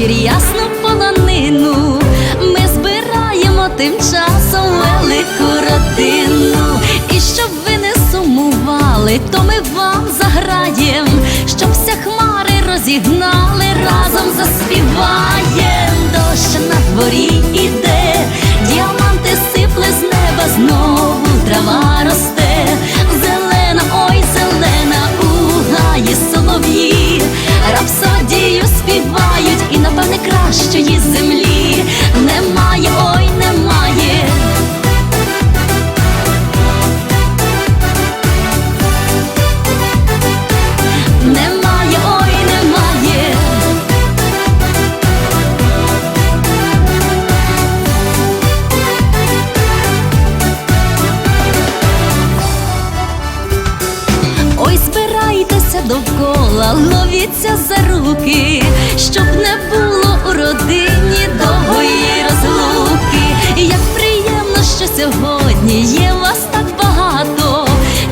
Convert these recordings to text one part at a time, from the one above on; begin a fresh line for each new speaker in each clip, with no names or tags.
вечір ясну полонину. Ми збираємо тим часом велику родину. І щоб ви не сумували, то ми вам заграєм, щоб вся хмари розігнали, разом заспіваєм. Дощ на дворі іде, довкола, ловіться за руки, щоб не було у родині довгої розлуки. Як приємно, що сьогодні є вас так багато,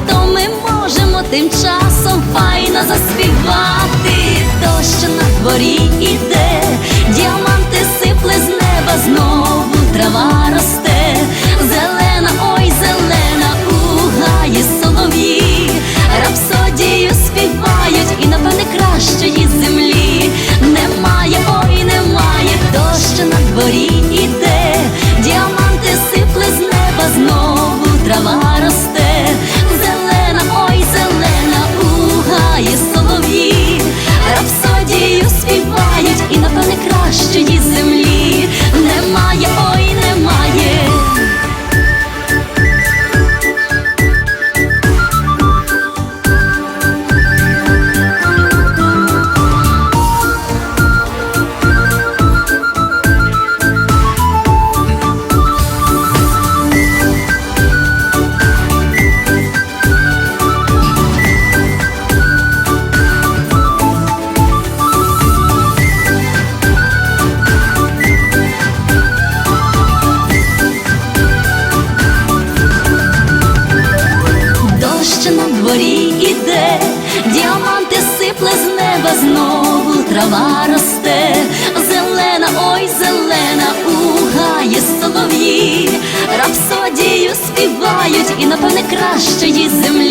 то ми можемо тим часом файно заспівати. то що на дворі іде, з знову трава росте, зелена, ой, зелена, угає солов'ї, рапсодію співають, і напевне кращої землі.